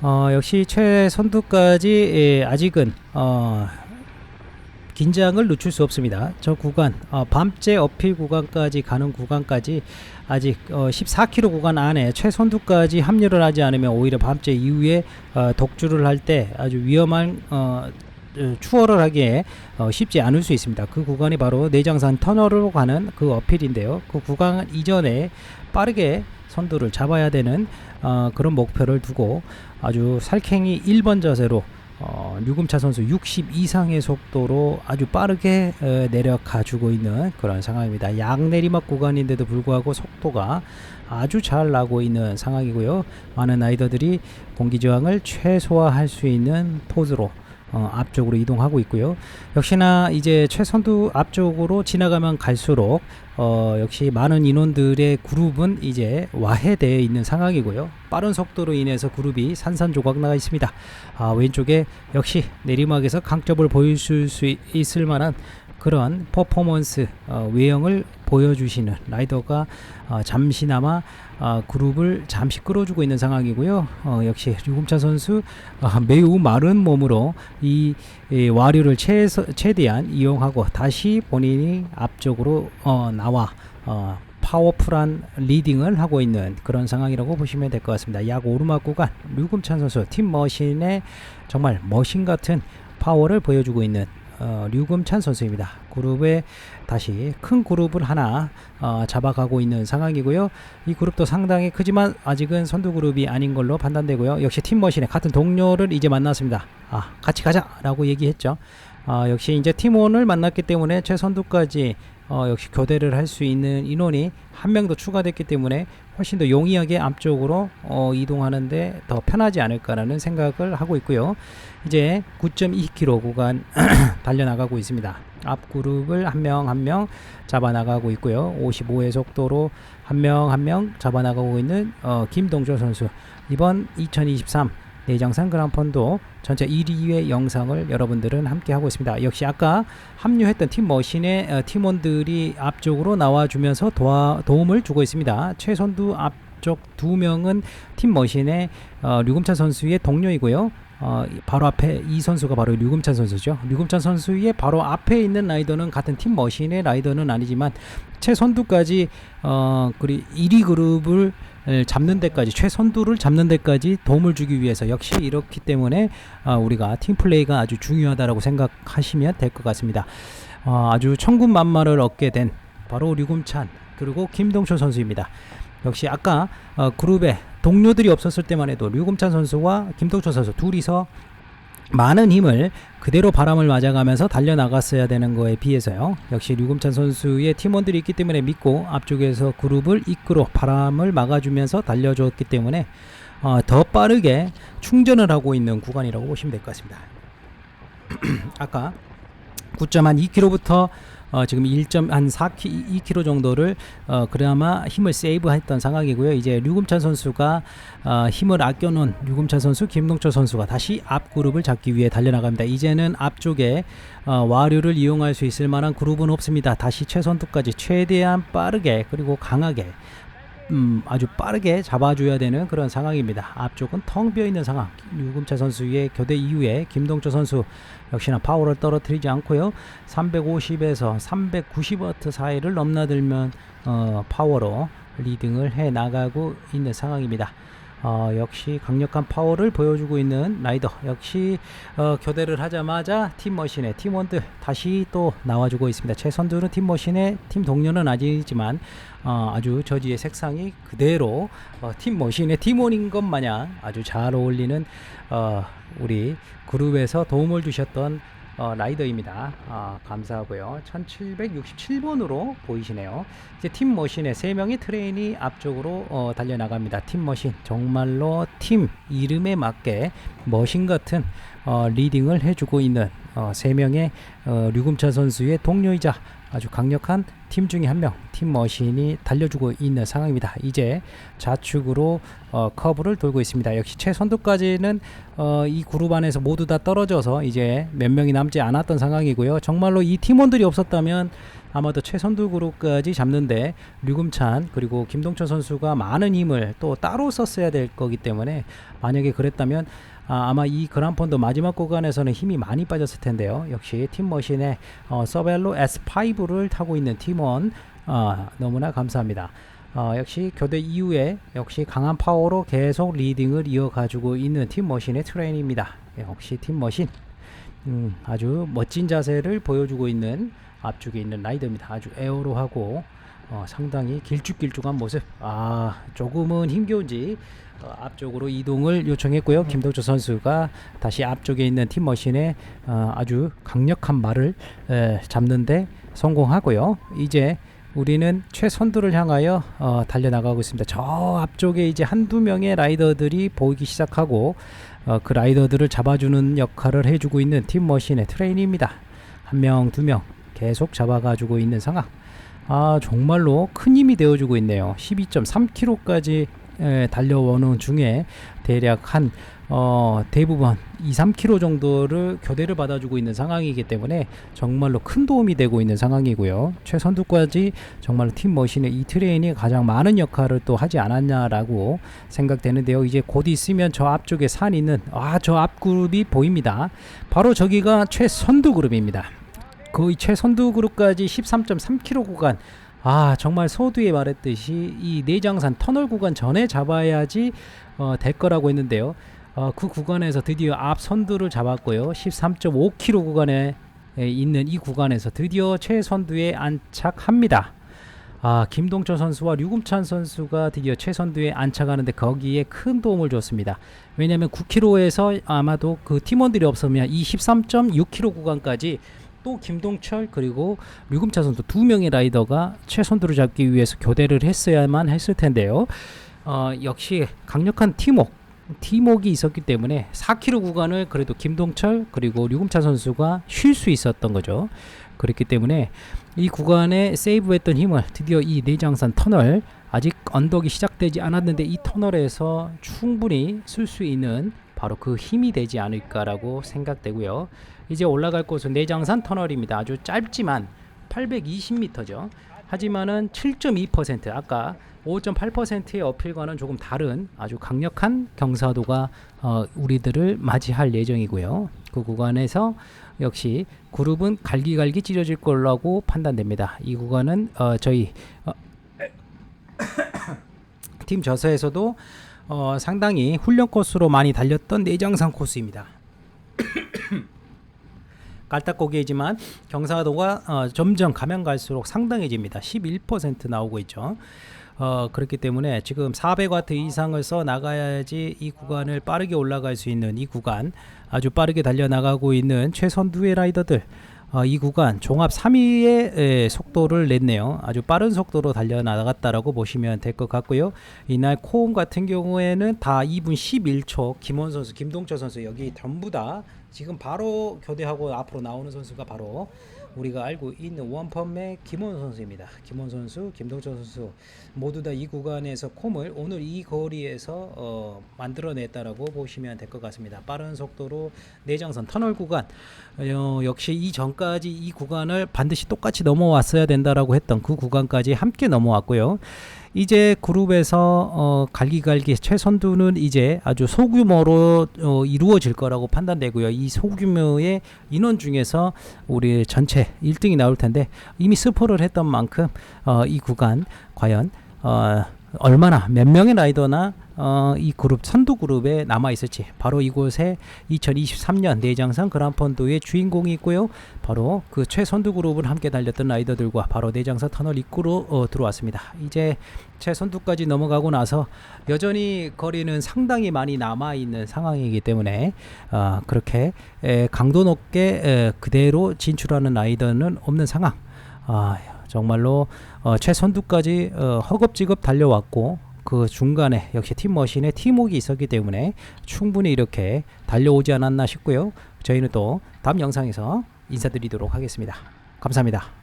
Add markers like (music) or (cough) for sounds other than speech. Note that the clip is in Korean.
어, 역시 최선두까지 예, 아직은 어, 긴장을 늦출 수 없습니다. 저 구간 어, 밤째 어필 구간까지 가는 구간까지 아직 어, 14km 구간 안에 최선두까지 합류를 하지 않으면 오히려 밤째 이후에 어, 독주를 할 때 아주 위험한 어, 어, 추월을 하기에 어, 쉽지 않을 수 있습니다. 그 구간이 바로 내장산 터널로 가는 그 어필인데요. 그 구간 이전에 빠르게 선두를 잡아야 되는 어, 그런 목표를 두고 아주 살쾡이 1번 자세로 어, 류금차 선수 60 이상의 속도로 아주 빠르게 어, 내려가 주고 있는 그런 상황입니다. 양내리막 구간인데도 불구하고 속도가 아주 잘 나고 있는 상황이고요. 많은 라이더들이 공기 저항을 최소화할 수 있는 포즈로 어, 앞쪽으로 이동하고 있고요. 역시나 이제 최선두 앞쪽으로 지나가면 갈수록 어, 역시 많은 인원들의 그룹은 이제 와해되어 있는 상황이고요. 빠른 속도로 인해서 그룹이 산산조각 나가 있습니다. 아, 왼쪽에 역시 내리막에서 강점을 보여줄 수 있- 있을 만한 그런 퍼포먼스 어, 외형을 보여주시는 라이더가 어, 잠시나마 어, 그룹을 잠시 끌어주고 있는 상황이고요. 어, 역시 류금차 선수 어, 매우 마른 몸으로 이, 이 와류를 최소, 최대한 이용하고 다시 본인이 앞쪽으로 어, 나와 어, 파워풀한 리딩을 하고 있는 그런 상황이라고 보시면 될 것 같습니다. 약 오르막 구간 류금찬 선수 팀 머신의 정말 머신 같은 파워를 보여주고 있는 어, 류금찬 선수입니다. 그룹에 다시 큰 그룹을 하나 어, 잡아가고 있는 상황이고요. 이 그룹도 상당히 크지만 아직은 선두 그룹이 아닌 걸로 판단되고요. 역시 팀머신의 같은 동료를 이제 만났습니다. 아, 같이 가자라고 얘기했죠. 아, 역시 이제 팀원을 만났기 때문에 최선두까지 어, 역시 교대를 할 수 있는 인원이 한 명 더 추가됐기 때문에 훨씬 더 용이하게 앞쪽으로 어, 이동하는데 더 편하지 않을까라는 생각을 하고 있고요. 이제 9.2km 구간 (clears throat) 달려나가고 있습니다. 앞 그룹을 한 명 한 명 잡아나가고 있고요. 55의 속도로 한 명 한 명 잡아나가고 있는 어, 김동조 선수. 이번 2023 내장산 그랑폰도 전체 1위의 영상을 여러분들은 함께 하고 있습니다. 역시 아까 합류했던 팀 머신의 어, 팀원들이 앞쪽으로 나와주면서 도와, 도움을 주고 있습니다. 최선두 앞쪽 두 명은 팀 머신의 어, 류금찬 선수의 동료이고요. 어, 바로 앞에 이 선수가 바로 류금찬 선수죠. 류금찬 선수의 바로 앞에 있는 라이더는 같은 팀 머신의 라이더는 아니지만 최선두까지 어, 그리 1위 그룹을 에, 잡는 데까지 최선두를 잡는 데까지 도움을 주기 위해서 역시 이렇기 때문에 아, 우리가 팀 플레이가 아주 중요하다라고 생각하시면 될 것 같습니다. 어, 아주 천군만마를 얻게 된 바로 류금찬 그리고 김동철 선수입니다. 역시 아까 어, 그룹에 동료들이 없었을 때만 해도 류금찬 선수와 김동철 선수 둘이서 많은 힘을 그대로 바람을 맞아가면서 달려나갔어야 되는 거에 비해서요. 역시 류금찬 선수의 팀원들이 있기 때문에 믿고 앞쪽에서 그룹을 이끌어 바람을 막아주면서 달려줬기 때문에 어, 더 빠르게 충전을 하고 있는 구간이라고 보시면 될 것 같습니다. (clears throat) 아까 9.2km부터 어, 지금 1.4km 정도를 어, 그나마 힘을 세이브했던 상황이고요. 이제 류금찬 선수가 어, 힘을 아껴놓은 류금찬 선수, 김동철 선수가 다시 앞 그룹을 잡기 위해 달려나갑니다. 이제는 앞쪽에 어, 와류를 이용할 수 있을 만한 그룹은 없습니다. 다시 최선두까지 최대한 빠르게 그리고 강하게 음, 아주 빠르게 잡아줘야 되는 그런 상황입니다. 앞쪽은 텅 비어 있는 상황. 유금차 선수의 교대 이후에 김동철 선수 역시나 파워를 떨어뜨리지 않고요. 350에서 390와트 사이를 넘나들면 어, 파워로 리딩을 해 나가고 있는 상황입니다. 어, 역시 강력한 파워를 보여주고 있는 라이더. 역시 어, 교대를 하자마자 팀머신의 팀원들 다시 또 나와주고 있습니다. 최선두는 팀머신의 팀 동료는 아니지만 어, 아주 저지의 색상이 그대로 어, 팀머신의 팀원인 것 마냥 아주 잘 어울리는 어, 우리 그룹에서 도움을 주셨던 어, 라이더입니다. 아, 감사하고요. 1767번으로 보이시네요. 이제 팀 머신의 세 명의 트레인이 앞쪽으로 어, 달려 나갑니다. 팀 머신 정말로 팀 이름에 맞게 머신 같은 어, 리딩을 해주고 있는 어, 세 명의 어, 류금차 선수의 동료이자 아주 강력한 팀 중에 한 명, 팀 머신이 달려주고 있는 상황입니다. 이제 좌측으로 어, 커브를 돌고 있습니다. 역시 최선두까지는 어, 이 그룹 안에서 모두 다 떨어져서 이제 몇 명이 남지 않았던 상황이고요. 정말로 이 팀원들이 없었다면 아마도 최선두 그룹까지 잡는데 류금찬 그리고 김동철 선수가 많은 힘을 또 따로 썼어야 될 거기 때문에 만약에 그랬다면 아, 아마 이 그란폰도 마지막 구간에서는 힘이 많이 빠졌을 텐데요. 역시 팀머신의 어, 서벨로 S5를 타고 있는 팀원 어, 너무나 감사합니다. 어, 역시 교대 이후에 역시 강한 파워로 계속 리딩을 이어가지고 있는 팀머신의 트레인입니다. 예, 역시 팀머신 음, 아주 멋진 자세를 보여주고 있는 앞쪽에 있는 라이더입니다. 아주 에어로하고 어, 상당히 길쭉길쭉한 모습. 아 조금은 힘겨운지 어, 앞쪽으로 이동을 요청했고요. 김동철 선수가 다시 앞쪽에 있는 팀 머신에 어, 아주 강력한 말을 에, 잡는데 성공하고요. 이제 우리는 최선두를 향하여 어, 달려나가고 있습니다. 저 앞쪽에 이제 한두 명의 라이더들이 보이기 시작하고 어, 그 라이더들을 잡아주는 역할을 해주고 있는 팀 머신의 트레인입니다. 한 명, 두 명 계속 잡아가지고 있는 상황. 아 정말로 큰 힘이 되어주고 있네요. 12.3km까지 달려오는 중에 대략 한 어, 대부분 2, 3km 정도를 교대를 받아주고 있는 상황이기 때문에 정말로 큰 도움이 되고 있는 상황이고요. 최선두까지 정말로 팀 머신의 이 트레인이 가장 많은 역할을 또 하지 않았냐라고 생각되는데요. 이제 곧 있으면 저 앞쪽에 산 있는 아 저 앞 그룹이 보입니다. 바로 저기가 최선두 그룹입니다. 거의 최선두 그룹까지 13.3km 구간 아 정말 소두에 말했듯이 이 내장산 터널 구간 전에 잡아야지 어, 될 거라고 했는데요. 어, 그 구간에서 드디어 앞 선두를 잡았고요. 13.5km 구간에 에, 있는 이 구간에서 드디어 최선두에 안착합니다. 아 김동철 선수와 류금찬 선수가 드디어 최선두에 안착하는데 거기에 큰 도움을 줬습니다. 왜냐하면 9km에서 아마도 그 팀원들이 없으면 이 13.6km 구간까지 또 김동철 그리고 류금찬 선수 두 명의 라이더가 최선두를 잡기 위해서 교대를 했어야만 했을 텐데요. 어, 역시 강력한 팀워크 팀워크가 있었기 때문에 4km 구간을 그래도 김동철 그리고 류금찬 선수가 쉴 수 있었던 거죠. 그렇기 때문에 이 구간에 세이브했던 힘을 드디어 이 내장산 터널 아직 언덕이 시작되지 않았는데 이 터널에서 충분히 쓸 수 있는 바로 그 힘이 되지 않을까라고 생각되고요. 이제 올라갈 곳은 내장산 터널입니다. 아주 짧지만 820m죠. 하지만은 7.2% 아까 5.8%의 어필과는 조금 다른 아주 강력한 경사도가 어, 우리들을 맞이할 예정이고요. 그 구간에서 역시 그룹은 갈기갈기 찢어질 걸라고 판단됩니다. 이 구간은 어, 저희 어, (coughs) 팀 저서에서도 어, 상당히 훈련 코스로 많이 달렸던 내장산 코스입니다. (coughs) 깔딱고개이지만 경사도가 어, 점점 가면 갈수록 상당해집니다. 11% 나오고 있죠. 어, 그렇기 때문에 지금 400와트 이상을 써 나가야지 이 구간을 빠르게 올라갈 수 있는 이 구간 아주 빠르게 달려 나가고 있는 최선두의 라이더들 어, 이 구간 종합 3위의 에, 속도를 냈네요. 아주 빠른 속도로 달려 나갔다라고 보시면 될 것 같고요. 이날 코움 같은 경우에는 다 2분 11초 김원 선수, 김동철 선수 여기 전부 다 지금 바로 교대하고 앞으로 나오는 선수가 바로 우리가 알고 있는 원펌의 김원 선수입니다. 김원 선수, 김동철 선수 모두 다 이 구간에서 콤을 오늘 이 거리에서 어, 만들어냈다라고 보시면 될 것 같습니다. 빠른 속도로 내장선 터널 구간 어, 역시 이 전까지 이 구간을 반드시 똑같이 넘어왔어야 된다라고 했던 그 구간까지 함께 넘어왔고요. 이제 그룹에서 어, 갈기갈기 최선두는 이제 아주 소규모로 어, 이루어질 거라고 판단되고요. 이 소규모의 인원 중에서 우리 전체 1등이 나올 텐데 이미 스포를 했던 만큼 어, 이 구간 과연 어, 얼마나 몇 명의 라이더나 어, 이 그룹 선두 그룹에 남아 있을지 바로 이곳에 2023년 내장산 그란펀드의 주인공이 있고요. 바로 그 최선두 그룹을 함께 달렸던 라이더들과 바로 내장산 터널 입구로 어, 들어왔습니다. 이제 최선두까지 넘어가고 나서 여전히 거리는 상당히 많이 남아 있는 상황이기 때문에 어, 그렇게 에, 강도 높게 에, 그대로 진출하는 라이더는 없는 상황. 아, 정말로 어, 최선두까지 어, 허겁지겁 달려왔고 그 중간에 역시 팀머신의 팀웍이 있었기 때문에 충분히 이렇게 달려오지 않았나 싶고요. 저희는 또 다음 영상에서 인사드리도록 하겠습니다. 감사합니다.